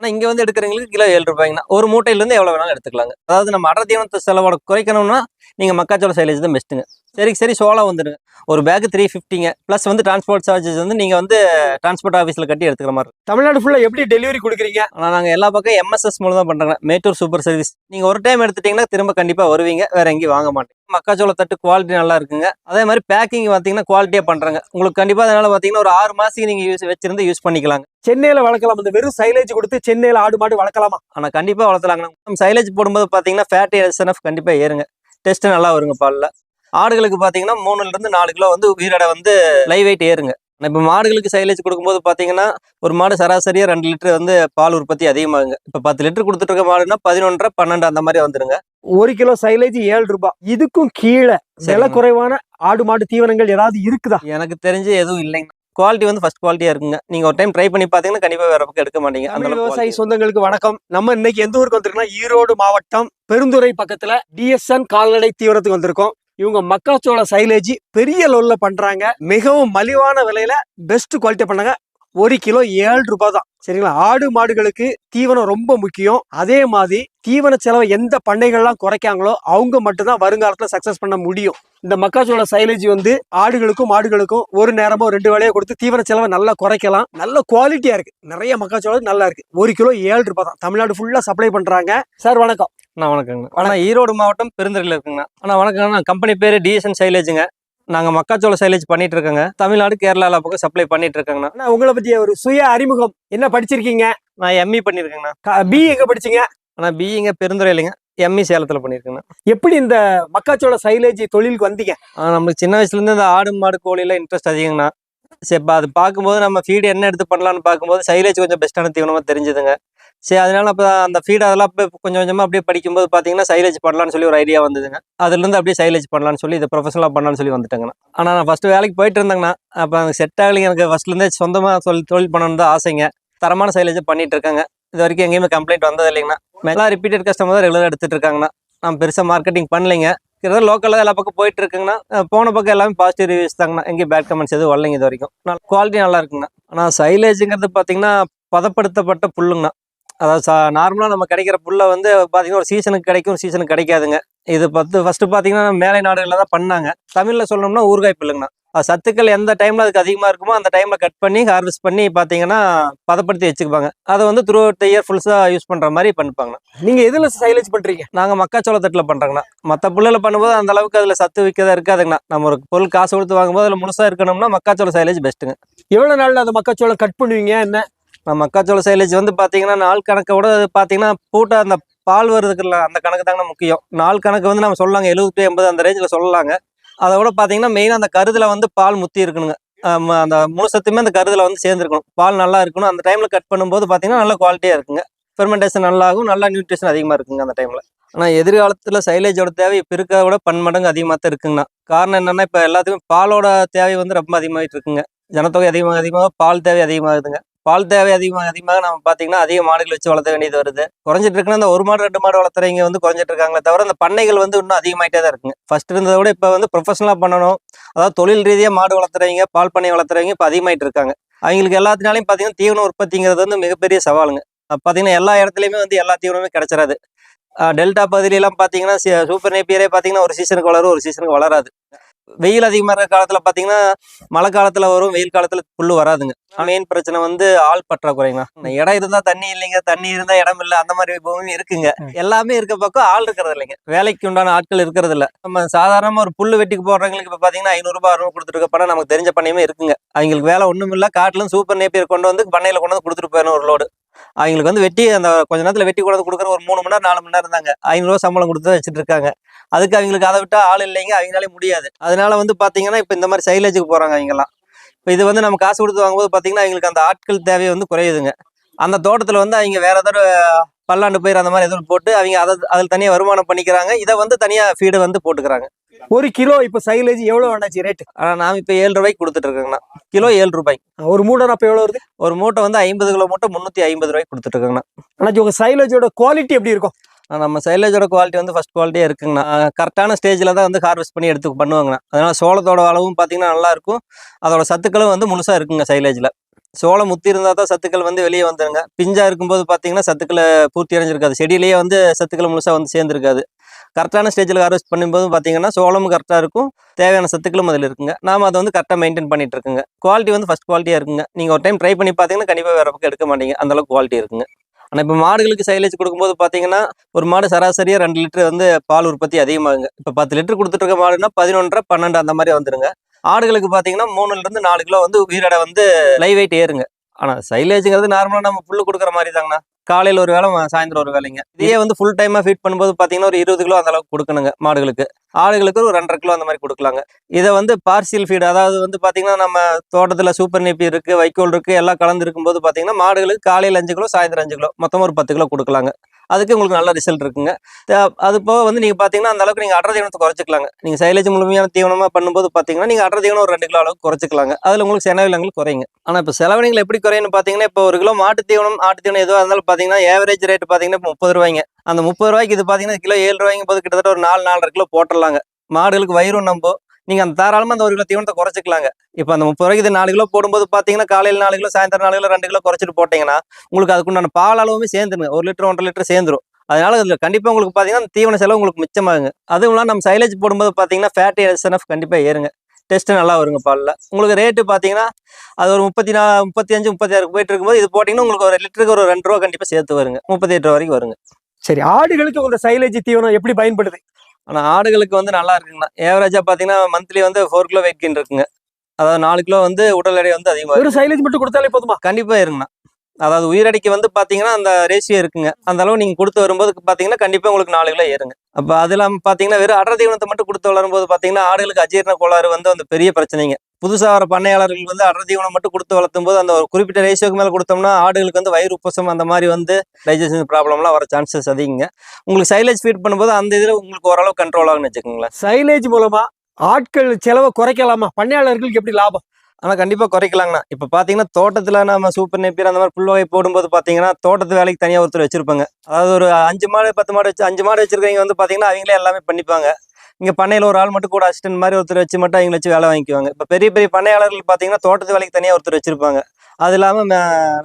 ஆனால் இங்கே வந்து எடுக்கிறவங்களுக்கு கிலோ ஏழு ரூபாய்ங்கண்ணா ஒரு மூட்டையிலேருந்து எவ்வளோ வேணாலும் எடுத்துக்கலாங்க. அதாவது நம்ம அடர் தீவனத்தை செலவோட குறைக்கணும்னா நீங்கள் மக்காச்சோள சைலேஜ் தான் பெஸ்ட்டுங்க சரி சரி சோளம் வந்துடுங்க ஒரு பேக் த்ரீ ஃபிஃப்டிங்க ப்ளஸ் வந்து டிரான்ஸ்போர்ட் சார்ஜஸ் வந்து நீங்கள் வந்து டிரான்ஸ்போர்ட் ஆஃபீஸில் கட்டி எடுத்துக்கிற மாதிரி தமிழ்நாடு ஃபுல்லா எப்படி டெலிவரி கொடுக்குறீங்க? ஆனால் நாங்கள் எல்லா பக்கம் எம்எஸ்எஸ் மூலம் தான் பண்ணுறோங்க மேட்டூர் சூப்பர் சர்வீஸ் நீங்கள் ஒரு டைம் எடுத்துட்டீங்கன்னா திரும்ப கண்டிப்பாக வருவீங்க. வேற எங்கேயும் வாங்க மாட்டீங்க. மக்காச்சோள தட்டு குவாலிட்டி நல்லா இருக்குங்க. அதே மாதிரி பேக்கிங் பார்த்தீங்கன்னா குவாலிட்டியாக பண்ணுறாங்க உங்களுக்கு கண்டிப்பாக அதனால பார்த்தீங்கன்னா ஒரு ஆறு மாதத்துக்கு நீங்கள் யூஸ் வச்சிருந்து யூஸ் பண்ணிக்கலாங்க. சென்னையில வளர்க்கலாம். இந்த வெறும் சைலேஜ் கொடுத்து சென்னையில ஆடு மாடு வளர்க்கலாமா? ஆனால் கண்டிப்பாக வளர்த்தலாங்க. நம்ம சைலேஜ் போடும்போது பார்த்தீங்கன்னா ஃபேட்டி எஸ்என்எஃப் கண்டிப்பாக ஏறுங்க. டெஸ்ட் நல்லா வருங்க பாலில். ஆடுகளுக்கு பார்த்தீங்கன்னா மூணுல இருந்து நாலு கிலோ வந்து உயிரடை வந்து லைவ் வெயிட் ஏறுங்க. இப்போ மாடுகளுக்கு சைலேஜ் கொடுக்கும்போது பார்த்தீங்கன்னா ஒரு மாடு சராசரியாக ரெண்டு லிட்டர் வந்து பால் உற்பத்தி அதிகமாகுங்க. இப்போ பத்து லிட்டர் கொடுத்துட்டு இருக்க மாடுனா பதினொன்றரை பன்னெண்டு அந்த மாதிரி வந்துருங்க. ஒரு கிலோ சைலேஜ் ஏழு ரூபாய். இதுக்கும் கீழே விலை சரிங்க. குறைவான ஆடு மாடு தீவனங்கள் ஏதாவது இருக்குதா? எனக்கு தெரிஞ்சு எதுவும் இல்லைங்க. குவாலிட்டி வந்து ஃபர்ஸ்ட் குவாலிட்டியாக இருக்குங்க. நீங்கள் ஒரு டைம் ட்ரை பண்ணி பார்த்தீங்கன்னா கண்டிப்பாக வேற பக்கம் எடுக்க மாட்டீங்க. அந்த விவசாயி. சொந்தங்களுக்கு வணக்கம். நம்ம இன்னைக்கு எந்த ஊருக்கு வந்திருக்கோம்னா ஈரோடு மாவட்டம் பெருந்துறை பக்கத்துல டிஎஸ்என் கால்நடை தீவனத்துக்கு வந்திருக்கோம். இவங்க மக்காச்சோள சைலேஜ் பெரிய லெவலில் பண்ணுறாங்க மிகவும் மலிவான விலையில் பெஸ்ட் குவாலிட்டி பண்ணாங்க. ஒரு கிலோ ஏழு ரூபாய் தான் சரிங்களா? ஆடு மாடுகளுக்கு தீவனம் ரொம்ப முக்கியம். அதே மாதிரி தீவன செலவை எந்த பண்ணைகள்லாம் குறைக்காங்களோ அவங்க மட்டும்தான் வருங்காலத்துல சக்சஸ் பண்ண முடியும். இந்த மக்காச்சோள சைலேஜ் வந்து ஆடுகளுக்கும் மாடுகளுக்கும் ஒரு நேரமோ ரெண்டு வேலையோ கொடுத்து தீவன செலவை நல்லா குறைக்கலாம். நல்ல குவாலிட்டியா இருக்கு. நிறைய மக்காச்சோளம் நல்லா இருக்கு. ஒரு கிலோ ஏழு ரூபாய் தான் தமிழ்நாடு ஃபுல்லா சப்ளை பண்றாங்க. சார் வணக்கம். அண்ணா வணக்கங்க ஆனால் ஈரோடு மாவட்டம் பெருந்துறையில் இருக்குங்கண்ணா. ஆனால் வணக்கங்கண்ணா. கம்பெனி பேர் டிஎஸ்என் சைலேஜுங்க நாங்கள் மக்காச்சோள சைலேஜ் பண்ணிட்டு இருக்கோங்க தமிழ்நாடு கேரளா எல்லா பக்கம் சப்ளை பண்ணிட்டு இருக்கேங்கண்ணா உங்களை பத்தி ஒரு சுய அறிமுகம். என்ன படிச்சிருக்கீங்க? நான் எம்இ பண்ணியிருக்கேங்கண்ணா. பி எங்க படிச்சீங்க? ஆனால் பிஇங்க பெருந்துறை இல்லைங்க. எம்இ சேலத்தில் பண்ணியிருக்கேங்கண்ணா. எப்படி இந்த மக்காச்சோள சைலேஜ் தொழிலுக்கு வந்தீங்க? நம்மளுக்கு சின்ன வயசுலேருந்து இந்த ஆடு மாடு கோழியில் இன்ட்ரெஸ்ட் அதிகங்கண்ணா. சரி அது பார்க்கும்போது நம்ம ஃபீடு என்ன எடுத்து பண்ணலாம்னு பார்க்கும்போது சைலேஜ் கொஞ்சம் பெஸ்ட்டான தீவனமாக தெரிஞ்சுதுங்க. சரி அதனால அப்போ அந்த ஃபீட் அதெல்லாம் அப்படியே கொஞ்சம் கொஞ்சமாக அப்படியே படிக்கும்போது பார்த்தீங்கன்னா சைலேஜ் பண்ணலான்னு சொல்லி ஒரு ஐடியா வந்ததுங்க. அதுலேருந்து அப்படியே சைலேஜ் பண்ணலாம்னு சொல்லி இதை ப்ரொஃபஷனலாக பண்ணலாம்னு சொல்லி வந்துட்டேங்கண்ணா. ஆனால் நான் ஃபஸ்ட்டு வேலைக்கு போயிட்டு இருந்தேங்கண்ணா. அப்போ எனக்கு செட் ஆகலைங்க எனக்கு. ஃபஸ்ட்லேருந்தே சொந்தமாக தொழில் தொழில் பண்ணணும்னு தான் ஆசைங்க. தரமான சைலேஜை பண்ணிட்டு இருக்காங்க. இது வரைக்கும் எங்கேயுமே கம்ப்ளைண்ட் வந்தது இல்லைங்கண்ணா. எல்லாம் ரிப்பீட்டட் கஸ்டமர் தான் ரெகுலராக எடுத்துகிட்டு இருக்காங்கண்ணா. நான் பெருசாக மார்க்கெட்டிங் பண்ணலைங்க. இருக்கிறத லோக்கலில் எல்லா பக்கம் போயிட்டு இருக்குங்கண்ணா. போன பக்கம் எல்லாமே பாசிட்டிவ் ரிவ்யூஸ் தாங்கண்ணா. எங்கேயும் பேட் கமெண்ட்ஸ் எதுவும் வரலைங்க இது வரைக்கும். நல்லா குவாலிட்டி நல்லா இருக்குங்கண்ணா. ஆனால் சைலேஜுங்கிறது பார்த்தீங்கன்னா பதப்படுத்தப்பட்ட புல்லுங்கண்ணா. அதாவது சா நார்மலாக நம்ம கிடைக்கிற புல்லை வந்து பார்த்தீங்கன்னா ஒரு சீசனுக்கு கிடைக்கும் ஒரு சீசனுக்கு கிடைக்காதுங்க. இது பத்து ஃபர்ஸ்ட் பார்த்தீங்கன்னா மேலை நாடுகளில் தான் பண்ணாங்க. தமிழில் சொல்லணும்னா ஊறுகாய் புல்லுங்கண்ணா. அது சத்துக்கள் எந்த டைமில் அதுக்கு அதிகமாக இருக்குமோ அந்த டைமில் கட் பண்ணி ஹார்வெஸ்ட் பண்ணி பார்த்தீங்கன்னா பதப்படுத்தி வச்சுக்குப்பாங்க அதை வந்து த்ரூ அவுட் இயர் ஃபுல்ஸாக யூஸ் பண்ணுற மாதிரி பண்ணிப்பாங்கண்ணா. நீங்க எதுல சைலேஜ் பண்றீங்க? நாங்கள் மக்காச்சோள தட்டில் பண்ணுறோங்கண்ணா மற்ற புல்லில் பண்ணும்போது அந்த அளவுக்கு அதில் சத்து விற்கதா இருக்காதுங்கண்ணா. நம்ம ஒரு பொருள் காசு கொடுத்து வாங்கும்போது அதில் முழுசாக இருக்கணும்னா மக்காச்சோள சைலேஜ் பெஸ்ட்டுங்க எவ்வளவு நாள்ல அந்த மக்காச்சோளம் கட் பண்ணுவீங்க? என்ன? இப்போ மக்காச்சோள சைலேஜ் வந்து பார்த்தீங்கன்னா நாள் கணக்கை விட பார்த்தீங்கன்னா பூட்டை அந்த பால் வருதுக்குல்ல அந்த கணக்கு தாங்கண்ணா முக்கியம். நாள் கணக்கு வந்து நம்ம சொல்லலாங்க எழுபத்தி எண்பது அந்த ரேஞ்சில் சொல்லலாங்க. அதை விட பார்த்தீங்கன்னா மெயினாக அந்த கருதில் வந்து பால் முத்தி இருக்கணுங்க. அந்த முழு சத்துமே அந்த கருதில் வந்து சேர்ந்துருக்கணும். பால் நல்லா இருக்கணும். அந்த டைமில் கட் பண்ணும்போது பார்த்தீங்கன்னா நல்ல குவாலிட்டியாக இருக்குங்க. ஃபெர்மெண்டேஷன் நல்லாகும் நல்லா நியூட்ரிஷன் அதிகமாக இருக்குங்க அந்த டைமில் ஆனால் எதிர்காலத்தில் சைலேஜோட தேவை இப்போ இருக்கிறத விட பன்மடங்கு அதிகமாக தான் இருக்குங்கண்ணா. காரணம் என்னென்னா இப்போ எல்லாத்துக்கும் பாலோட தேவை வந்து ரொம்ப அதிகமாகிட்டு இருக்குங்க. ஜனத்தொகை அதிகமாக அதிகமாக பால் தேவை அதிகமாகுதுங்க. பால் தேவை அதிகமாக அதிகமாக நம்ம பார்த்தீங்கன்னா அதிக மாடுகள் வச்சு வளர்த்த வேண்டியது வருது. குறைஞ்சிட்டு இருக்குன்னா அந்த ஒரு மாடு ரெண்டு மாடு வளர்த்துறவங்க வந்து குறைஞ்சிட்டு இருக்காங்களே தவிர அந்த பண்ணைகள் வந்து இன்னும் அதிகமாயிட்டே தான் இருக்குங்க. ஃபர்ஸ்ட் இருந்ததை விட இப்போ வந்து ப்ரொஃபஷனலாக பண்ணணும். அதாவது தொழில் ரீதியாக மாடு வளர்த்துறவங்க பால் பண்ணை வளர்த்துறவங்க இப்போ அதிகமாயிட்டு இருக்காங்க. அவங்களுக்கு எல்லாத்தினாலையும் பார்த்தீங்கன்னா தீவன உற்பத்திங்கிறது வந்து மிகப்பெரிய சவாலுங்க. பார்த்தீங்கன்னா எல்லா இடத்துலையுமே வந்து எல்லா தீவனமே கிடைச்சிடாது டெல்டா பகுதியிலலாம் பார்த்தீங்கன்னா சூப்பர் நேப்பியரே பார்த்தீங்கன்னா ஒரு சீசனுக்கு வளரும் ஒரு சீசனுக்கு வளராது. வெயில் அதிகமாக இருக்கிற காலத்தில் பார்த்தீங்கன்னா மழை காலத்தில் வரும் வெயில் காலத்தில் புல்லு வராதுங்க. மெயின் பிரச்சனை வந்து ஆள் பற்றாக்குறைங்கண்ணா இடம் இருந்தால் தண்ணி இல்லைங்க தண்ணி இருந்தால் இடம் இல்லை அந்த மாதிரி பூமி இருக்குங்க. எல்லாமே இருக்க பக்கம் ஆள் இருக்கிறது இல்லைங்க. வேலைக்கு உண்டான ஆட்கள் இருக்கிறது இல்ல. நம்ம சாதாரணமாக ஒரு புல்லு வெட்டிக்கு போடுறவங்களுக்கு இப்போ பார்த்தீங்கன்னா ஐநூறுரூபா அறுநூறு கொடுத்துருக்க பணம் நமக்கு தெரிஞ்ச பண்ணையுமே இருக்குங்க. அவங்களுக்கு வேலை ஒன்றும் இல்லை காட்டிலும் சூப்பர் நேப்பியர் கொண்டு வந்து பண்ணையில் கொண்டு வந்து கொடுத்துட்டு போயிடணும் ஒரு லோடு அவங்களுக்கு வந்து வெட்டி அந்த கொஞ்ச நேரத்தில் வெட்டி கொண்டு வந்து கொடுக்குற ஒரு மூணு மணி நேரம் நாலு மணி நேரம் இருந்தாங்க ஐநூறுரூவா சம்பளம் கொடுத்து வச்சுட்டு இருக்காங்க. அதுக்கு அவங்களுக்கு அதை விட்டா ஆள் இல்லைங்க அவங்களாலே முடியாது. அதனால வந்து பார்த்தீங்கன்னா இப்போ இந்த மாதிரி சைலேஜுக்கு போகிறாங்க அவங்கெல்லாம். இப்போ இது வந்து நம்ம காசு கொடுத்து வாங்கும்போது பார்த்தீங்கன்னா அவங்களுக்கு அந்த ஆட்கள் தேவை வந்து குறையுதுங்க. அந்த தோட்டத்தில் வந்து அவங்க வேற ஏதாவது பல்லாண்டு பயிர் அந்த மாதிரி எதுவும் போட்டு அவங்க அதை அதில் தனியாக வருமானம் பண்ணிக்கிறாங்க. இதை வந்து தனியாக ஃபீடு வந்து போட்டுக்கிறாங்க. ஒரு கிலோ இப்ப சைலேஜ் எவ்வளவு வேண்டாச்சு ரேட் ஆனால் நாம் இப்போ ஏழு ரூபாய்க்கு கொடுத்துட்டு இருக்கோங்கண்ணா. கிலோ ஏழு ரூபாய். ஒரு மூடை அப்ப எவ்வளவு வருது? ஒரு மூட்டை வந்து ஐம்பது கிலோ மூட்டை முந்நூற்றி ஐம்பது ரூபாய்க்கு கொடுத்துட்டு இருக்கோங்கண்ணா. ஆனா உங்க சைலேஜோட குவாலிட்டி எப்படி இருக்கும்? நம்ம சைலேஜோட குவாலிட்டி வந்து ஃபஸ்ட் குவாலிட்டியாக இருக்குங்கண்ணா. கரெக்டான ஸ்டேஜில் தான் வந்து ஹார்வெஸ்ட் பண்ணி எடுத்து பண்ணுவாங்கண்ணா. அதனால் சோளத்தோட அளவும் பார்த்தீங்கன்னா நல்லா இருக்கும். அதோட சத்துக்களும் வந்து முழுசாக இருக்குங்க சைலேஜில். சோளம் முத்தி இருந்தால் தான் சத்துக்கள் வந்து வெளியே வந்துருங்க. பிஞ்சாக இருக்கும்போது பார்த்தீங்கன்னா சத்துக்களை பூர்த்தி அடைஞ்சிருக்காது. செடியிலேயே வந்து சத்துக்கள் முழுசாக வந்து சேர்ந்துருக்காது. கரெக்டான ஸ்டேஜில் ஹார்வெஸ்ட் பண்ணும்போது பார்த்தீங்கன்னா சோளமும் கரெக்டாக இருக்கும். தேவையான சத்துக்களும் அதில் இருக்குங்க. நாம் அதை வந்து கரெக்டாக மெயின்டைன் பண்ணிட்டு இருக்குங்க. குவாலிட்டி வந்து ஃபஸ்ட் குவாலிட்டியாக இருக்குங்க. நீங்கள் ஒரு டைம் ட்ரை பண்ணி பார்த்தீங்கன்னா கண்டிப்பாக வேறு பக்கம் எடுக்க மாட்டீங்க. அந்த அளவுக்கு குவாலிட்டி இருக்குங்க. ஆனால் இப்போ மாடுகளுக்கு சைலேஜ் கொடுக்கும்போது பார்த்தீங்கன்னா ஒரு மாடு சராசரியாக ரெண்டு லிட்டர் வந்து பால் உற்பத்தி அதிகமாகுங்க. இப்போ பத்து லிட்டர் கொடுத்துட்டு இருக்க மாடுனா பதினொன்றரை பன்னெண்டு அந்த மாதிரி வந்துருங்க. ஆடுகளுக்கு பார்த்தீங்கன்னா மூணுல இருந்து நாலு கிலோ வந்து உயிரடை வந்து லைவ் வெயிட் ஏறுங்க. ஆனால் சைலேஜுங்கிறது நார்மலாக நம்ம புல்லு கொடுக்குற மாதிரி தாங்கண்ணா காலையில் ஒரு வேளை சாயந்தரம் ஒரு வேலைங்க இதே வந்து ஃபுல் டைமாக ஃபீட் பண்ணும்போது பார்த்தீங்கன்னா ஒரு இருபது கிலோ அந்த அளவுக்கு கொடுக்கணுங்க மாடுகளுக்கு. ஆடுகளுக்கு ஒரு ரெண்டரை கிலோ அந்த மாதிரி கொடுக்கலாங்க. இதை வந்து பார்சியல் ஃபீடு அதாவது வந்து பார்த்தீங்கன்னா நம்ம தோட்டத்தில் சூப்பர் நெப்பி இருக்குது வைக்கோல் இருக்குது எல்லாம் கலந்து இருக்கும்போது பார்த்தீங்கன்னா மாடுகளுக்கு காலையில் அஞ்சு கிலோ சாயந்தரம் அஞ்சு கிலோ மொத்தமாக ஒரு பத்து கிலோ கொடுக்கலாங்க. அதுக்கு உங்களுக்கு நல்ல ரிசல்ட் இருக்குங்க. அது போக வந்து நீங்கள் பார்த்தீங்கன்னா அந்த அளவுக்கு நீங்கள் அடர் தீவனத்தை குறைச்சிக்கலாங்க. நீங்கள் சைலேஜ் முழுமையான தீவனமாக பண்ணும்போது பார்த்தீங்கன்னா நீங்கள் அடர் தீவனம் ஒரு ரெண்டு கிலோ அளவுக்கு குறைச்சிக்கலாங்க. அதில் உங்களுக்கு செலவினங்கள் குறையுங்க. ஆனால் இப்போ செலவினங்கள் எப்படி குறையுன்னு பார்த்தீங்கன்னா இப்போ ஒரு கிலோ மாட்டு தீவனம் ஆட்டு தீவனம் எதுவாக இருந்தாலும் பார்த்தீங்கன்னா ஏவரேஜ் ரேட் பார்த்தீங்கன்னா இப்போ முப்பது ரூபாய்ங்க. அந்த முப்பது ரூபாய்க்கு இது பார்த்தீங்கன்னா கிலோ ஏழு ரூபாய்ங்க போது கிட்டத்தட்ட ஒரு நாலு நாலரை கிலோ போட்டுடலாங்க. மாடுகளுக்கு வயிறும் நம்போ நீங்கள் அந்த தாராளமாக அந்த ஒரு கிலோ தீவனத்தை குறைச்சிக்கலாங்க. இப்போ அந்த முப்பது ரூபாய்க்கு இது நாலு கிலோ போடும்போது பார்த்தீங்கன்னா காலையில் நாலு கிலோ சாயந்தரம் நாலு கிலோ ரெண்டு கிலோ குறைச்சிட்டு போட்டிங்கன்னா உங்களுக்கு அதுக்குண்டான பால் அளவுமே சேர்ந்துருங்க. ஒரு லிட்டர் ஒன்றரை லிட்டர் சேர்ந்துரும். அதனால அதில் கண்டிப்பாக உங்களுக்கு பார்த்தீங்கன்னா அந்த தீவன செலவு உங்களுக்கு மிச்சமாகுங்க. அதுவும் இல்லாமல் நம்ம சைலேஜ் போடும்போது பார்த்தீங்கன்னா ஃபேட்டி எஸ்என்எஃப் கண்டிப்பாக ஏறுங்க. டெஸ்ட் நல்லா வருங்க பாலில். உங்களுக்கு ரேட்டு பார்த்தீங்கன்னா அது ஒரு முப்பத்தி நா முப்பத்தி அஞ்சு முப்பத்தி ஆறு போயிட்டு இருக்கும்போது இது போட்டிங்கன்னா உங்களுக்கு ஒரு லிட்டருக்கு ஒரு ரெண்டு ரூபா கண்டிப்பாக சேர்த்து வருங்க. முப்பத்தி எட்டு ரூபா வரைக்கும் வருங்க. சரி ஆடுகளுக்கு உங்க சைலேஜ் தீவனம் எப்படி பயன்படுது? ஆனால் ஆடுகளுக்கு வந்து நல்லா இருக்குங்கண்ணா. ஏவரேஜாக பார்த்தீங்கன்னா மந்த்லி வந்து ஃபோர் கிலோ வெயிட் கெயின் இருக்குங்க. அதாவது நாலு கிலோ வந்து உடல் எடை வந்து அதிகமாக வெறும் சைலேஜ் மட்டும் கொடுத்தாலே போதுமா? கண்டிப்பாக இருங்கண்ணா. அதாவது உயிரடைக்கு வந்து பார்த்தீங்கன்னா அந்த ரேஷியோ இருக்குங்க. அந்த அளவு நீங்கள் கொடுத்து வரும்போது பார்த்தீங்கன்னா கண்டிப்பாக உங்களுக்கு நாலு கிலோ ஏறுங்க. அப்போ அது இல்லாமல் பார்த்தீங்கன்னா வெறும் அடர் தீவனத்தை மட்டும் கொடுத்து வளரும்போது பார்த்தீங்கன்னா ஆடுகளுக்கு அஜீரண கோளாறு வந்து அந்த பெரிய பிரச்சனைங்க. புதுசாக வர பண்ணையாளர்கள் வந்து அடர் தீவனம் மட்டும் கொடுத்து வளர்த்தும் போது அந்த ஒரு குறிப்பிட்ட ரேஷியோக்கு மேலே கொடுத்தோம்னா ஆடுகளுக்கு வந்து வயிறு உப்பசம் அந்த மாதிரி வந்து டைஜஷன் ப்ராப்ளம்லாம் வர சான்சஸ் அதிகங்க. உங்களுக்கு சைலேஜ் ஃபீட் பண்ணும்போது அந்த இதில் உங்களுக்கு ஓரளவு கண்ட்ரோல் ஆகும்னு வச்சுக்கோங்களேன். சைலேஜ் மூலமா ஆட்கள் செலவை குறைக்கலாமா? பண்ணையாளர்களுக்கு எப்படி லாபம்? ஆனால் கண்டிப்பாக குறைக்கலாங்கண்ணா. இப்போ பார்த்தீங்கன்னா தோட்டத்தில் நம்ம சூப்பர் நெப்பியர் அந்த மாதிரி புல் வகை போடும்போது பார்த்தீங்கன்னா தோட்டத்து வேலைக்கு தனியாக ஒருத்தர் வச்சிருப்பாங்க. அதாவது ஒரு அஞ்சு மாடு பத்து மாடு வச்சு அஞ்சு மாடு வச்சிருக்கவங்க வந்து பார்த்தீங்கன்னா அவங்களே எல்லாமே பண்ணிப்பாங்க. இங்கே பண்ணையில் ஒரு ஆள் மட்டும் கூட அசிஸ்டன்ட் மாதிரி ஒருத்தர் வச்சு மட்டும் அவங்கள வச்சு வேலை வாங்கிக்குவாங்க. இப்போ பெரிய பெரிய பண்ணையாளர்கள் பார்த்தீங்கன்னா தோட்டத்து வேலைக்கு தனியாக ஒருத்தர் வச்சிருப்பாங்க. அது இல்லாமல்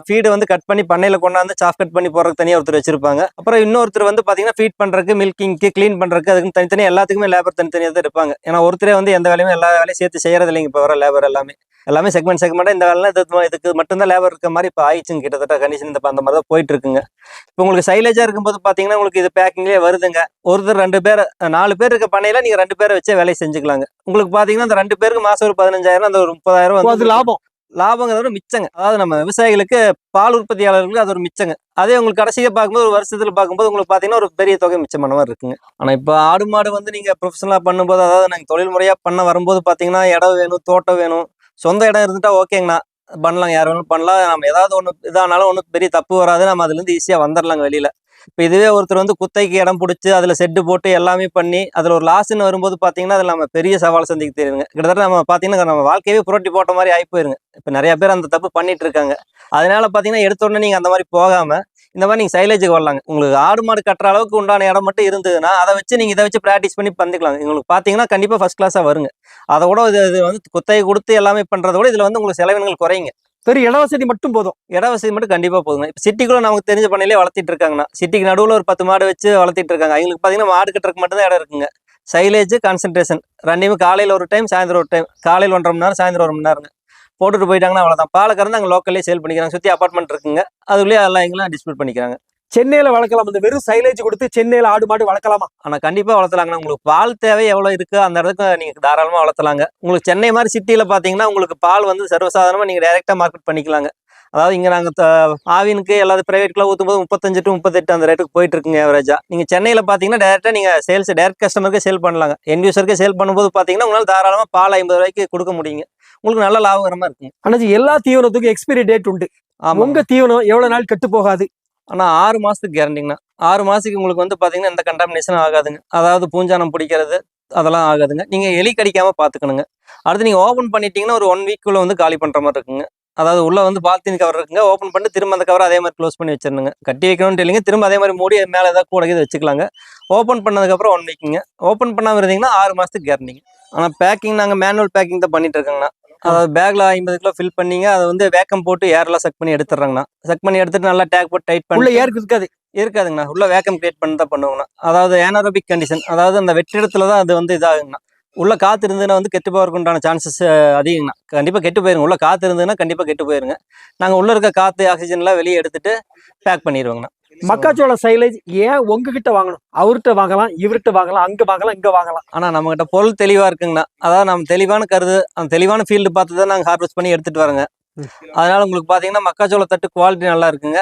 ஃபீடு வந்து கட் பண்ணி பண்ணையில் கொண்டாந்து சாஃப் கட் பண்ணி போடுறதுக்கு தனியாக ஒருத்தர் வச்சிருப்பாங்க. அப்புறம் இன்னொருத்தர் வந்து பார்த்தீங்கன்னா ஃபீட் பண்ணுறதுக்கு மில்கிங்க்கு க்ளீன் பண்ணுறதுக்கு அதுக்கு தனித்தனியாக எல்லாத்துக்குமே லேபர் தனித்தனியாக தான் இருப்பாங்க ஏன்னா ஒருத்தரே வந்து எந்த வேலையுமே எல்லா வேலையும் சேர்த்து செய்யறது இல்லைங்க இப்போ வர லேபர் எல்லாமே. எல்லாமே செக்மெண்ட் செக்மெண்ட்டாக இந்த வேலை இது இதுக்கு மட்டும்தான் லேபர் இருக்க மாதிரி இப்போ ஆயிடுச்சுங்க. கிட்டத்தட்ட கண்டிஷன் இந்த அந்த மாதிரி தான் போயிட்டு இருக்குங்க இப்போ உங்களுக்கு சைலேஜாக இருக்கும்போது பார்த்தீங்கன்னா உங்களுக்கு இது பேக்கிங்லேயே வருதுங்க. ஒருத்தர் ரெண்டு பேர் நாலு பேர் இருக்க பண்ணையில நீங்கள் ரெண்டு பேரை வச்சே வேலையை செஞ்சுக்கலாங்க. உங்களுக்கு பார்த்தீங்கன்னா அந்த ரெண்டு பேருக்கு மாதம் ஒரு பதினஞ்சாயிரம் அந்த ஒரு முப்பதாயிரம் வந்து லாபம். லாபங்கிறது ஒரு மிச்சங்க. அதாவது நம்ம விவசாயிகளுக்கு பால் உற்பத்தியாளர்களுக்கு அது ஒரு மிச்சங்க. அதே உங்களுக்கு கடைசியாக பார்க்கும்போது ஒரு வருஷத்துல பார்க்கும்போது உங்களுக்கு பார்த்தீங்கன்னா ஒரு பெரிய தொகை மிச்சமான மாதிரி இருக்குங்க. ஆனால் இப்போ ஆடு மாடு வந்து நீங்கள் ப்ரொஃபஷனலாக பண்ணும்போது அதாவது நாங்கள் தொழில் முறையாக பண்ண வரும்போது பார்த்தீங்கன்னா இடம் வேணும் தோட்டம் வேணும். சொந்த இடம் இருந்துட்டா ஓகேங்கண்ணா. பண்ணலாம். யார் வேணாலும் பண்ணலாம். நம்ம ஏதாவது ஒன்று இதானாலும் ஒன்றும் பெரிய தப்பு வராது. நம்ம அதுலேருந்து ஈஸியாக வந்துடலாங்க வெளியில். இப்போ இதுவே ஒருத்தர் வந்து குத்தைக்கு இடம் பிடிச்சி அதில் செட்டு போட்டு எல்லாமே பண்ணி அதில் ஒரு லாஸ்ன்னு வரும்போது பார்த்தீங்கன்னா அதில் நம்ம பெரிய சவால் சந்திக்க தெரியுங்க கிட்டத்தட்ட நம்ம பார்த்தீங்கன்னா நம்ம வாழ்க்கையவே புரட்டி போட்ட மாதிரி ஆகி போயிருங்க. இப்போ நிறைய பேர் அந்த தப்பு பண்ணிட்டு இருக்காங்க. அதனால பார்த்தீங்கன்னா எடுத்தோடனே நீங்கள் அந்த மாதிரி போகாமல் இந்த மாதிரி நீங்கள் சைலேஜுக்கு வரலாங்க. உங்களுக்கு ஆடு மாடு கட்டுற அளவுக்கு உண்டான இடம் மட்டும் இருந்ததுன்னா அதை வச்சு நீங்கள் இதை வச்சு ப்ராக்டிஸ் பண்ணி பண்ணிக்கலாம் உங்களுக்கு பார்த்தீங்கன்னா கண்டிப்பாக ஃபர்ஸ்ட் கிளாஸாக வருங்க. அதை கூட இது இது வந்து குத்தகை கொடுத்து எல்லாமே பண்ணுறத விட இதில் வந்து உங்களுக்கு செலவினங்கள் குறையுங்க. வெறும் இட வசதி மட்டும் போதும். இட வசதி மட்டும் கண்டிப்பாக போதுங்க. இப்போ சிட்டிக்குள்ள நமக்கு தெரிஞ்ச பண்ணையிலே வளர்த்திட்டு இருக்காங்கண்ணா. சிட்டிக்கு நடுவில் ஒரு பத்து மாடு வச்சு வளர்த்திட்டு இருக்காங்க. அவங்களுக்கு பார்த்தீங்கன்னா மாடு கட்டுறதுக்கு மட்டும் தான் இடம் இருக்குங்க. சைலேஜ் கான்சன்ட்ரேஷன் ரெண்டையுமே காலையில் ஒரு டைம் சாயந்தரம் ஒரு டைம் காலையில் ஒன்றரை மணி நேரம் சாயந்தரம் ஒரு மணி நேரங்க. போட்டுட்டு போயிட்டாங்கன்னா அவ்வளோதான் பாலை கறந்து அங்கே லோக்கல்லே சேல் பண்ணிக்கிறாங்க. சுற்றி அப்பார்ட்மெண்ட் இருக்குங்க. அதுக்குள்ளேயே எல்லாம் எங்கெல்லாம் டிஸ்பியூட் பண்ணிக்கிறாங்க. சென்னையில வளர்க்கலாம். இந்த வெறும் சைலேஜ் கொடுத்து சென்னையில ஆடு மாடு வளர்க்கலாமா? ஆனால் கண்டிப்பாக வளர்த்தலாங்கண்ணா. உங்களுக்கு பால் தேவை எவ்வளோ இருக்குது அந்த இடத்துக்கு நீங்கள் தாராளமாக வளர்த்தலாங்க. உங்களுக்கு சென்னை மாதிரி சிட்டியில் பார்த்தீங்கன்னா உங்களுக்கு பால் வந்து சர்வசாதாரணமாக நீங்கள் டைரெக்டாக மார்க்கெட் பண்ணிக்கலாங்க. அதாவது இங்கே நாங்கள் ஆவினுக்கு ப்ரைவேட்லாம் ஊற்றும் போது முப்பத்தஞ்சு டு முப்பத்தெட்டு அந்த ரேட்டுக்கு போயிட்டு இருக்குங்க ஆவரேஜா நீங்கள் சென்னையில் பார்த்தீங்கன்னா டேரெக்டாக நீங்கள் சேல்ஸ் டேரக்ட் கஸ்டமருக்கு சேல் பண்ணலாங்க. என் யூசருக்கு சேல் பண்ணும்போது பார்த்தீங்கன்னா உங்களால் தாராளமாக பால் ஐம்பது ரூபாய்க்கு கொடுக்க முடியுங்க. உங்களுக்கு நல்ல லாபகரமாக இருக்குங்க. ஆனா எல்லா தீவனத்துக்கும் எக்ஸ்பைரி டேட் உண்டு. ஆமாம் உங்க தீவனம் எவ்வளவு நாள் கெட்டு போகாது? ஆனால் ஆறு மாதத்துக்கு கேரண்டிங்கண்ணா ஆறு மாதத்துக்கு உங்களுக்கு வந்து பார்த்தீங்கன்னா எந்த கண்டாமினேஷனும் ஆகாதுங்க. அதாவது பூஞ்சானம் பிடிக்கிறது அதெல்லாம் ஆகாதுங்க. நீங்கள் எலி கடிக்காமல் பார்த்துக்கணுங்க அடுத்து நீங்கள் ஓப்பன் பண்ணிட்டீங்கன்னா ஒரு ஒன் வீக்குள்ளே வந்து காலி பண்ணுற மாதிரி இருக்குங்க. அதாவது உள்ள வந்து பால்தீன் கவர் இருக்குங்க. ஓப்பன் பண்ணிட்டு திரும்ப அந்த கவர் அதே மாதிரி க்ளோஸ் பண்ணி வச்சிருந்துங்க கட்டி வைக்கணும்னு இல்லைங்க. திரும்ப அதே மாதிரி மூடி மேலே ஏதாவது கூட இது வச்சுக்கலாங்க. ஓப்பன் பண்ணதுக்கப்புறம் ஒன் வீக்குங்க ஓப்பன் பண்ணாமல் இருந்தீங்கன்னா ஆறு மாதத்துக்கு கேரண்டிங்க ஆனால் பேக்கிங் நாங்கள் மேனுவல் பேக்கிங் தான் பண்ணிட்டு இருக்கோங்கண்ணா. அதாவது பேக்ல ஐம்பது கிலோ ஃபில் பண்ணீங்க. அதை வந்து வேக்கம் போட்டு ஏர்லாம் செக் பண்ணி எடுத்துறாங்கண்ணா செக் பண்ணி எடுத்துட்டு நல்லா டேக் போட்டு டைட் பண்ணி ஏருக்கு இருக்காது. இருக்காதுங்கண்ணா. உள்ள வேக்கம் கிரியேட் பண்ணி தான் பண்ணுவோங்கண்ணா. அதாவது ஏனாரோபிக் கண்டிஷன் அதாவது அந்த வெற்றிடத்துல தான் அது வந்து இதாகுங்கண்ணா. உள்ள காத்து இருந்ததுன்னா வந்து கெட்டு போறதுக்கு உண்டான சான்சஸ் அதிகங்கண்ணா கண்டிப்பா கெட்டு போயிருங்க. உள்ள காத்து இருந்ததுன்னா கண்டிப்பா கெட்டு போயிருங்க. நாங்க உள்ள இருக்க காத்து ஆக்சிஜன்லாம் வெளியே எடுத்துட்டு பேக் பண்ணிடுவோங்கண்ணா மக்காச்சோள சைலேஜ் ஏன் உங்ககிட்ட வாங்கணும்? அவர்கிட்ட வாங்கலாம் இவர்கிட்ட வாங்கலாம் அங்க வாங்கலாம் இங்க வாங்கலாம். ஆனா நம்ம கிட்ட பொருள் தெளிவா இருக்குங்கண்ணா. அதாவது நம்ம தெளிவான கருது அந்த தெளிவான ஃபீல்டு பார்த்து தான் நாங்கள் ஹார்வெஸ்ட் பண்ணி எடுத்துட்டு வரோங்க. அதனால உங்களுக்கு பாத்தீங்கன்னா மக்காச்சோள தட்டு குவாலிட்டி நல்லா இருக்குங்க.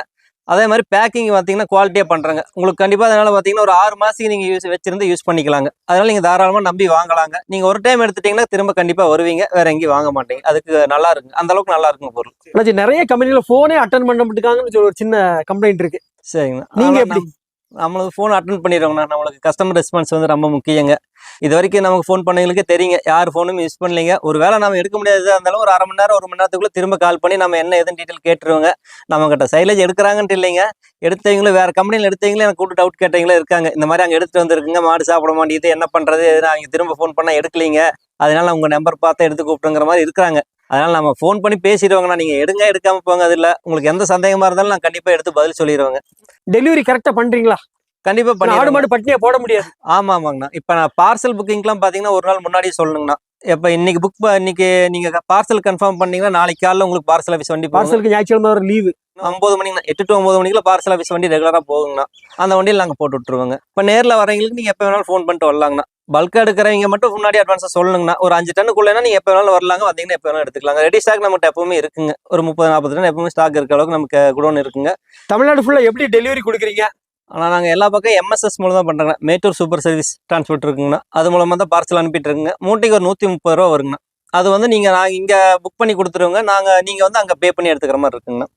அதே மாதிரி பேக்கிங் பார்த்தீங்கன்னா குவாலிட்டியாக பண்ணுறாங்க உங்களுக்கு கண்டிப்பாக அதனால பார்த்தீங்கன்னா ஒரு ஆறு மாதத்துக்கு நீங்கள் யூஸ் வச்சிருந்து யூஸ் பண்ணிக்கலாங்க. அதனால நீங்கள் தாராளமாக நம்பி வாங்கலாங்க. நீங்கள் ஒரு டைம் எடுத்துட்டீங்கன்னா திரும்ப கண்டிப்பாக வருவீங்க. வேற எங்கேயும் வாங்க மாட்டீங்க. அதுக்கு நல்லா இருக்குங்க. அந்த அளவுக்கு நல்லா இருக்குங்க பொருள். அண்ணாச்சி நிறைய கம்பெனில போனே அட்டன் பண்ண மாட்டாங்கன்னு சொல்லி ஒரு சின்ன கம்ப்ளைண்ட் இருக்கு. சரிங்கண்ணா நீங்க ஆனா எப்படி? நம்ம- நம்மளுக்கு ஃபோன் அட்டன் பண்ணிடுவோங்கண்ணா நம்மளுக்கு கஸ்டமர் ரெஸ்பான்ஸ் வந்து ரொம்ப முக்கியங்க. இது வரைக்கும் நமக்கு ஃபோன் பண்ணவங்களுக்கு தெரியுங்க. யார் ஃபோனும் யூஸ் பண்ணலீங்க. ஒரு வேளை நம்ம எடுக்க முடியாதா இருந்தாலும் ஒரு அரை மணி நேரம் ஒரு மணி நேரத்துக்குள்ள திரும்ப கால் பண்ணி நம்ம என்ன எதுன்னு டீட்டெயில் கேட்டுருவோங்க. நம்மகிட்ட சைலேஜ் எடுக்கிறாங்கன்ட்டு இல்லைங்க. எடுத்தவங்களும் வேறு கம்பெனியில் எடுத்தவங்களும் எனக்கு கூட்டு டவுட் கேட்டவங்களும் இருக்காங்க. இந்த மாதிரி அங்கே எடுத்துகிட்டு வந்திருக்குங்க. மாடு சாப்பிட மாட்டேங்குது. என்ன பண்ணுறது எதுனா அவங்க திரும்ப ஃபோன் பண்ணால் எடுக்கலீங்க. அதனால உங்கள் நம்பர் பார்த்து எடுத்து கூப்பிட்டுங்கிற மாதிரி இருக்கிறாங்க அதனால் நம்ம ஃபோன் பண்ணி பேசிடுவாங்கண்ணா. நீங்கள் எடுங்க எடுக்காமல் போங்க. அதில் உங்களுக்கு எந்த சந்தேகமாக இருந்தாலும் நான் கண்டிப்பாக எடுத்து பதில் சொல்லிடுவாங்க. டெலிவரி கரெக்டாக பண்ணுறீங்களா கண்டிப்பா ஆனா ஆடு பண்ணி மாடு பட்டினியா போட முடியாது. ஆமா ஆமாங்கண்ணா இப்ப நான் பார்சல் புக்கிங்லாம் பாத்தீங்கன்னா ஒரு நாள் முன்னாடியே சொல்லணுங்கண்ணா. இப்ப இன்னைக்கு புக் இன்னைக்கு நீங்க பார்சல் கன்ஃபார்ம் பண்ணீங்கன்னா நாளைக்கு காலைல உங்களுக்கு பார்சல் ஆஃபீஸ் வண்டி பார்சல் பார்சலுக்கு ஞாயிற்றுக்கிழமை ஒரு லீவு ஒன்பது மணிக்கு எட்டு டு ஒன்பது மணிக்குள்ள பார்சல் ஆஃபீஸ் வண்டி ரெகுலரா போகுங்கண்ணா. அந்த வண்டியில் நாங்க போட்டு விட்டுருவோங்க. இப்ப நேர்ல வரவங்களுக்கு நீங்க எப்ப வேணாலும் ஃபோன் பண்ணிட்டு வரலாங்கண்ணா. பல்கா எடுக்கிறவங்க மட்டும் முன்னாடி அட்வான்ஸா சொல்லணுங்கண்ணா. ஒரு அஞ்சு டன்னுக்குள்ளனா நீங்க எப்ப வேணாலும் வரலாங்க. வந்தீங்கன்னா எப்ப வேணாலும் எடுத்துக்கலாங்க. ரெடி ஸ்டாக் நம்மகிட்ட எப்பவுமே இருக்குங்க. ஒரு முப்பது நாற்பது டன் எப்பவுமே ஸ்டாக் இருக்க அளவுக்கு நமக்கு குடோன் இருக்குங்க. தமிழ்நாடு ஃபுல்லா எப்படி டெலிவரி கொடுக்குறீங்க? ஆனா நாங்க எல்லா பக்கம் எம்எஸ்எஸ் மூலம் தான் பண்றோங்க மேட்டூர் சூப்பர் சர்வீஸ் டிரான்ஸ்போர்ட் இருக்குங்கண்ணா. அது மூலமா தான் பார்சல் அனுப்பிட்டு இருக்குங்க மூட்டைக்கு ஒரு நூத்தி முப்பது ரூபா வருங்கண்ணா. அது வந்து நீங்க நாங்க இங்க புக் பண்ணி கொடுத்துருவோங்க. நாங்க நீங்க வந்து அங்க பே பண்ணி எடுத்துக்கிற மாதிரி இருக்குங்கண்ணா.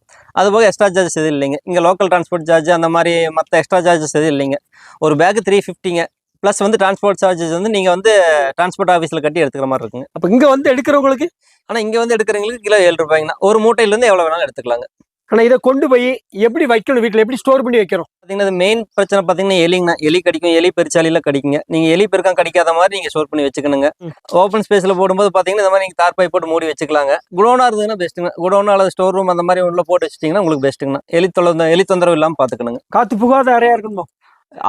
அது போக எக்ஸ்ட்ரா சார்ஜஸ் எதுவும் இல்லைங்க. இங்க லோக்கல் டிரான்ஸ்போர்ட் சார்ஜ் அந்த மாதிரி மற்ற எக்ஸ்ட்ரா சார்ஜஸ் எதுவும் இல்லைங்க. ஒரு பேக் த்ரீ ஃபிஃப்டிங்க ப்ளஸ் வந்து டிரான்ஸ்போர்ட் சார்ஜஸ் வந்து நீங்க வந்து டிரான்ஸ்போர்ட் ஆஃபீஸ்ல கட்டி எடுத்துக்கிற மாதிரி இருக்குங்க. அப்ப இங்க வந்து எடுக்கிறவங்களுக்கு? ஆனா இங்க வந்து எடுக்கிறவங்களுக்கு கிலோ ஏழு ரூபாய்ங்கண்ணா. ஒரு மூட்டையில இருந்து எவ்வளவு வேணாலும் எடுத்துக்கலாங்க. ஆனா இதை கொண்டு போய் எப்படி வைக்கணும் வீட்டுல எப்படி ஸ்டோர் பண்ணி வைக்கிறோம்? பார்த்தீங்கன்னா மெயின் பிரச்சனை பார்த்தீங்கன்னா எலிங்கண்ணா எலி கடிக்கும். எலி பெருச்சாலியில கடிக்குங்க. நீங்க எலி பெருக்கம் கடிக்காத மாதிரி நீங்க ஸ்டோர் பண்ணி வச்சுக்கணுங்க. ஓப்பன் ஸ்பேஸ்ல போடும்போது பார்த்தீங்கன்னா இந்த மாதிரி நீங்க தார்பாய் போட்டு மூடி வச்சுக்கலாங்க. குடோனா இருந்ததுன்னா பெஸ்ட்டுங்க குடோன் அல்லது ஸ்டோர் ரூம் அந்த மாதிரி உள்ள போட்டு வச்சிட்டிங்கன்னா உங்களுக்கு பெஸ்ட்டுங்கண்ணா எலி தொலை எலி தொந்தரவு இல்லாமல் பார்த்துக்கணுங்க காத்து புகாத அறையா இருக்கணுமா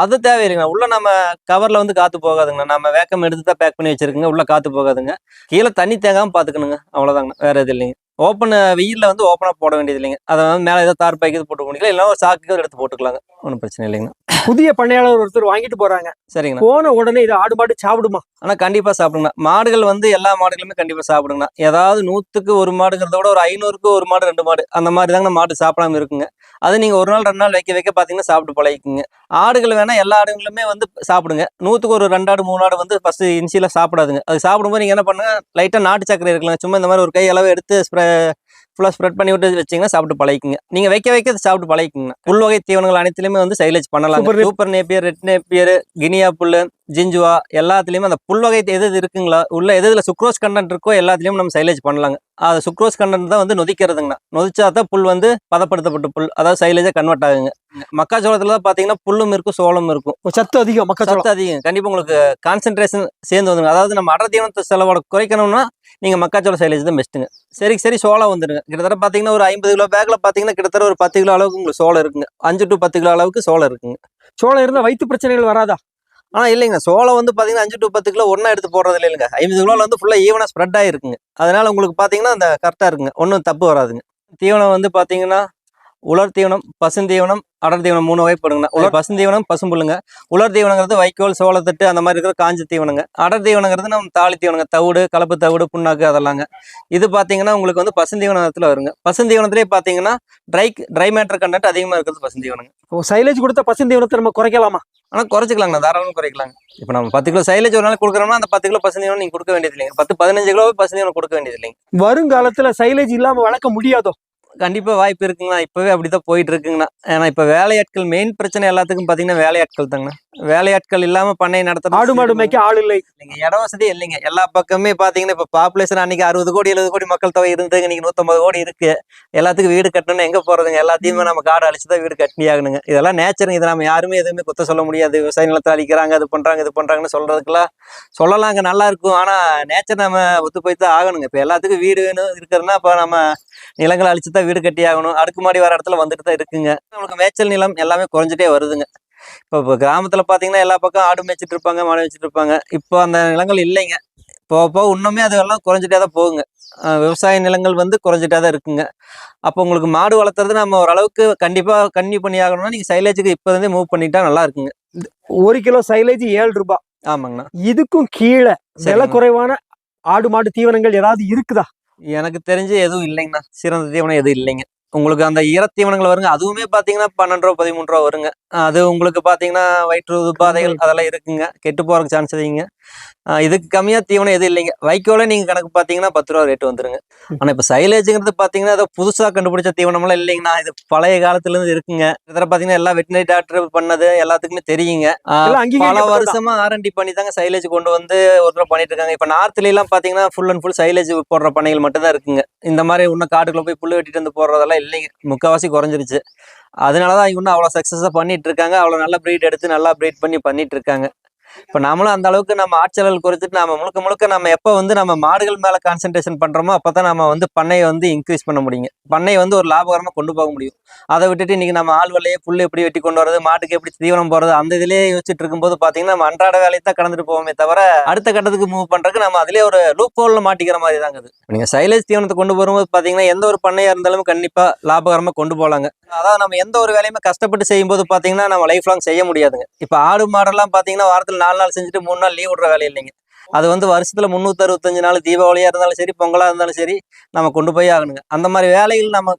அது தேவையில்லைங்கண்ணா உள்ள நம்ம கவர்ல வந்து காத்து போகாதுங்கண்ணா நம்ம வேக்கம் எடுத்து தான் பேக் பண்ணி வச்சிருக்கோங்க. உள்ள காத்து போகாதுங்க. கீழே தண்ணி தேங்காம பார்த்துக்கணுங்க அவ்வளோதாங்கண்ணா வேற எதுவும் இல்லைங்க. ஓப்பன் வெயில்ல வந்து ஓப்பனாக போட வேண்டியது இல்லைங்க அதை வந்து மேலே ஏதோ தார் பாய்க்கு போட்டு போனீங்களா இல்லைன்னா ஒரு சாக்கு எடுத்து போட்டுக்கலாங்க. ஒன்றும் பிரச்சனை இல்லைங்கண்ணா புதிய பண்ணையாளர் ஒருத்தர் வாங்கிட்டு போறாங்க. சரிங்கண்ணா. போன உடனே இது ஆடு மாடு சாப்பிடுமா? ஆனா கண்டிப்பா சாப்பிடுங்கண்ணா. மாடுகள் வந்து எல்லா மாடுகளுமே கண்டிப்பா சாப்பிடுங்கண்ணா. ஏதாவது நூத்துக்கு ஒரு மாடுங்கிறத விட ஒரு ஐநூறுக்கு ஒரு மாடு ரெண்டு மாடு அந்த மாதிரி தாங்க மாடு சாப்பிடாம இருக்குங்க. அது நீங்க ஒரு நாள் ரெண்டு நாள் வைக்க வைக்க பாத்தீங்கன்னா சாப்பிட்டு பழகிக்குங்க. ஆடுகள் வேணா எல்லா ஆடுகளுமே வந்து சாப்பிடுங்க. நூத்துக்கு ஒரு ரெண்டு ஆடு மூணு ஆடு வந்து ஃபர்ஸ்ட் இனிஷியலா சாப்பிடாதுங்க. அது சாப்பிடும்போது நீங்க என்ன பண்ணுங்க? லைட்டா நாட்டு சக்கரை இருக்கலாம் சும்மா இந்த மாதிரி ஒரு கை அளவு எடுத்து ஸ்ப்ரெ ஃபுல்லாக ஸ்ப்ரெட் பண்ணி விட்டு வச்சீங்கன்னா சாப்பிட்டு பழகிக்குங்க. நீங்க வைக்க வைக்க சாப்பிட்டு பழகிக்குங்க. புல் வகை தீவனங்கள் அனைத்துலயுமே வந்து சைலேஜ் பண்ணலாம் super Napier red Napier Guinea புல்லு ஜிஞ்சுவா எல்லாத்துலயுமே அந்த புல் வகை எது எது இருக்குங்களா? உள்ள எது எதுல சுக்ரோஸ் கண்டென்ட் இருக்கோ எல்லாத்துலயும் நம்ம சைலேஜ் பண்ணலாங்க. அது சுக்ரோஸ் கண்டென்ட் தான் வந்து நொதிக்கிறதுங்கண்ணா. நொதிச்சா தான் புல் வந்து பதப்படுத்தப்பட்ட புல். அதாவது சைலேஜா கன்வெர்ட் ஆகுங்க. மக்காச்சோளத்துல தான் பாத்தீங்கன்னா புல்லும் இருக்கும் சோளம் இருக்கும். சத்து அதிகம் சத்து அதிகம். கண்டிப்பா உங்களுக்கு கான்சென்ட்ரேஷன் சேர்ந்து வந்துருங்க. அதாவது நம்ம அடர் தீவனத்தை செலவோட குறைக்கணும்னா நீங்க மக்காச்சோள சைலேஜ் தான் பெஸ்ட்டுங்க சரி சரி சோளம் வந்துருங்க. கிட்டத்தட்ட பாத்தீங்கன்னா ஒரு ஐம்பது கிலோ பேக்ல பாத்தீங்கன்னா கிட்டத்தட்ட ஒரு பத்து கிலோ அளவுக்கு உங்களுக்கு சோளம் இருக்குங்க. அஞ்சு டு பத்து கிலோ அளவுக்கு சோளம் இருக்குங்க. சோளம் இருந்தா வயிற்று பிரச்சனைகள் வராதா? ஆனா இல்லைங்க. சோளம் வந்து பாத்தீங்கன்னா அஞ்சு டு பத்து கிலோ ஒண்ணா எடுத்து போடுறது இல்லைங்க. ஐம்பது கிலோல வந்து ஃபுல்லா ஈவனா ஸ்ப்ரெட் ஆயிருக்குங்க. அதனால உங்களுக்கு பாத்தீங்கன்னா அந்த கரெக்டா இருக்குங்க. ஒன்றும் தப்பு வராதுங்க. தீவனம் வந்து பாத்தீங்கன்னா உலர் தீவனம் பசுந்தீவனம் அடர் தீவனம் மூணு வகைப்படுங்கண்ணா. உலர் பசுந்தீவனம் பசும்புல்லுங்க உலர் தீவனங்கிறது வைக்கோல் சோளத்தட்டு அந்த மாதிரி இருக்கிற காஞ்ச தீவனங்க. அடர் தீவனங்கிறது நம்ம தாலி தீவனங்க. தவிடு கலப்பு தவிடு புண்ணாக்கு அதெல்லாங்க. இது பாத்தீங்கன்னா உங்களுக்கு வந்து பசுந்தீவனத்துல வருங்க. பசுந்தீவனத்திலே பாத்தீங்கன்னா ட்ரை ட்ரை மேட்டர் கண்டென்ட் அதிகமா இருக்கிறது பசுந்தீவனங்க சைலேஜ் கொடுத்த பசுந்தீவனத்தை நம்ம குறைக்கலாமா? ஆனா குறைச்சிக்கலாங்கண்ணா. தாராளமாக குறைக்கலாங்க. இப்போ நம்ம பத்து கிலோ சைலேஜ் ஒரு நாள் கொடுக்குறோம்னா அந்த பத்து கிலோ பசுந்தீவனம் நீங்க கொடுக்க வேண்டியது இல்லைங்க பத்து பதினஞ்சு கிலோ பசுந்தீவனம் கொடுக்க வேண்டியது இல்லைங்க வருங்காலத்துல சைலேஜ் இல்லாம வளர்க்க முடியாதோ? கண்டிப்பா வாய்ப்பு இருக்குங்கண்ணா. இப்பவே அப்படித்தான் போயிட்டு இருக்குங்கண்ணா ஏன்னா இப்ப வேலையாட்கள் மெயின் பிரச்சனை எல்லாத்துக்கும் பாத்தீங்கன்னா வேலையாட்கள் தாங்கண்ணா. வேலையாட்கள் இல்லாம பண்ணை நடத்த ஆடு மாடு மேய்க்க ஆள் இல்லை. இல்லைங்க இட வசதி இல்லைங்க. எல்லா பக்கமே பாத்தீங்கன்னா இப்ப பாப்புலேஷன் அன்னைக்கு அறுபது கோடி எழுபது கோடி மக்கள் தொகை இருந்ததுங்க இன்னைக்கு நூத்தம்பது கோடி இருக்கு. எல்லாத்துக்கும் வீடு கட்டணும்னு எங்க போறதுங்க? எல்லாத்தையுமே நம்ம காடு அழிச்சுதான் வீடு கட்டி ஆகணுங்க. இதெல்லாம் நேச்சருங்க இதை நம்ம யாருமே எதுவுமே குத்த சொல்ல முடியாது. விவசாய நிலத்தை அழிக்கிறாங்க அது பண்றாங்க இது பண்றாங்கன்னு சொல்றதுக்கெல்லாம் சொல்லலாங்க. நல்லா இருக்கும். ஆனா நேச்சர் நம்ம ஒத்து போய் தான் ஆகணுங்க. இப்ப எல்லாத்துக்கும் வீடு வேணும் இருக்கிறதுனா இப்ப நம்ம நிலங்களை அழிச்சு தான் வீடு கட்டி ஆகணும். அடுக்குமாடி வர இடத்துல வந்துட்டு தான் இருக்குங்க. நம்மளுக்கு மேய்ச்சல் நிலம் எல்லாமே குறைஞ்சிட்டே வருதுங்க. இப்போ இப்போ கிராமத்துல பாத்தீங்கன்னா எல்லா பக்கம் ஆடு மேய்ச்சிட்டு இருப்பாங்க மாடு வச்சுட்டு இருப்பாங்க. இப்போ அந்த நிலங்கள் இல்லைங்க. போக போக இன்னுமே அதெல்லாம் குறைஞ்சிட்டே தான் போகுங்க. விவசாய நிலங்கள் வந்து குறைஞ்சிட்டே தான் இருக்குங்க. அப்போ உங்களுக்கு மாடு வளர்த்துறது நம்ம ஓரளவுக்கு கண்டிப்பா கன்னியூ பண்ணி ஆகணும்னா நீங்க சைலேஜுக்கு இப்போ இருந்தே மூவ் பண்ணிட்டா நல்லா இருக்குங்க. ஒரு கிலோ சைலேஜ் ஏழு ரூபாய். ஆமாங்கண்ணா. இதுக்கும் கீழே விலை சரிங்கண்ணா. குறைவான ஆடு மாடு தீவனங்கள் ஏதாவது இருக்குதா? எனக்கு தெரிஞ்சு எதுவும் இல்லைங்கண்ணா. சிறந்த தீவனம் எதுவும் இல்லைங்க. உங்களுக்கு அந்த ஈரத்தீவனங்கள் வருங்க. அதுவுமே பாத்தீங்கன்னா பன்னெண்டு ரூபா பதிமூணு ரூபா வருங்க. அது உங்களுக்கு பாத்தீங்கன்னா வயிற்று உபாதைகள் அதெல்லாம் இருக்குங்க. கெட்டு போறதுக்கு சான்ஸ் அதிகங்க ஆஹ் இதுக்கு கம்மியா தீவனம் எதுவும் இல்லைங்க. வைக்கோல நீங்க கணக்கு பாத்தீங்கன்னா பத்து ரூபா ரேட் வந்துருங்க. ஆனா இப்ப சைலேஜுங்கிறது பாத்தீங்கன்னா ஏதோ புதுசா கண்டுபிடிச்ச தீவனம்லாம் இல்லைங்கண்ணா. இது பழைய காலத்துல இருந்து இருக்குங்க. இதில் பாத்தீங்கன்னா எல்லா வெட்டினரி டாக்டர் பண்ணது எல்லாத்துக்குமே தெரியுங்க. பல அங்கீகரிக்கப்பட்டதா? வருஷமா ஆர்என்டி பண்ணி தாங்க சைலேஜ் கொண்டு வந்து ஒரு தடவை பண்ணிட்டு இருக்காங்க. இப்ப நார்த்ல எல்லாம் பாத்தீங்கன்னா ஃபுல் அண்ட் ஃபுல் சைலேஜ் போடுற பண்ணைகள் மட்டும் தான் இருக்குங்க. இந்த மாதிரி இன்னும் காட்டுக்குள்ள போய் புல்லு வெட்டிட்டு வந்து போடுறதெல்லாம் இல்லைங்க முக்கால்வாசி குறைஞ்சிருச்சு. அதனாலதான் இன்னும் அவ்வளவு சக்சஸா பண்ணிட்டு இருக்காங்க. அவ்வளவு நல்ல ப்ரீட் எடுத்து நல்லா ப்ரீட் பண்ணி பண்ணிட்டு இருக்காங்க. இப்ப நாமளும் அந்த அளவுக்கு நம்ம ஆட்சலல் குறைச்சிட்டு நம்ம முழுக்க முழுக்க நம்ம எப்ப வந்து நம்ம மாடுகள் மேல கான்சென்ட்ரேஷன் அப்போ அப்பதான் நம்ம வந்து பண்ணையை வந்து இன்க்ரீஸ் பண்ண முடியுங்க. பண்ணையை வந்து ஒரு லாபகரமா கொண்டு போக முடியும். அதை விட்டுட்டு இன்னைக்கு நம்ம ஆள் வேலையை புல் எப்படி வெட்டி கொண்டு வரது மாட்டுக்கு எப்படி தீவனம் போறது அந்த இதுலயே யோசிச்சுட்டு இருக்கும்போது பாத்தீங்கன்னா நம்ம அன்றாட வேலையை தான் கடந்துட்டு போவோமே தவிர அடுத்த கட்டத்துக்கு மூவ் பண்றதுக்கு நம்ம அதுலயே ஒரு லூப் ஹோலில் மாட்டிக்கிற மாதிரி தாங்க அது. நீங்க சைலேஜ் தீவனத்தை கொண்டு வரும்போது பாத்தீங்கன்னா எந்த ஒரு பண்ணையாக இருந்தாலும் கண்டிப்பா லாபகரமா கொண்டு போகலாங்க அதாவது நம்ம எந்த ஒரு வேலையுமே கஷ்டப்பட்டு செய்யும்போது பாத்தீங்கன்னா நம்ம லைஃப் லாங் செய்ய முடியாதுங்க. இப்ப ஆடு மாடெல்லாம் பாத்தீங்கன்னா வாரத்துல நாலு நாள் செஞ்சுட்டு மூணு நாள் லீவ் விடுற வேலை இல்லைங்க. அது வந்து வருஷத்துல முந்நூற்றி அறுபத்தஞ்சு நாள் தீபாவளியாக இருந்தாலும் சரி பொங்கலாக இருந்தாலும் சரி நம்ம கொண்டு போய் ஆகணுங்க. அந்த மாதிரி வேலைகள் நம்ம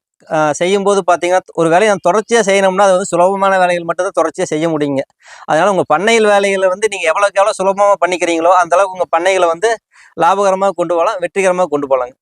செய்யும்போது பார்த்திங்கன்னா ஒரு வேலையை நம்ம தொடர்ச்சியாக செய்யணும்னா அது வந்து சுலபமான வேலைகள் மட்டும் தான் செய்ய முடியுங்க. அதனால் உங்கள் பண்ணையில் வேலைகளை வந்து நீங்கள் எவ்வளோக்கு எவ்வளோ சுலபமாக பண்ணிக்கிறீங்களோ அந்தளவுக்கு உங்கள் பண்ணைகளை வந்து லாபகரமாக கொண்டு போகலாம் வெற்றிகரமாக கொண்டு போகலாங்க.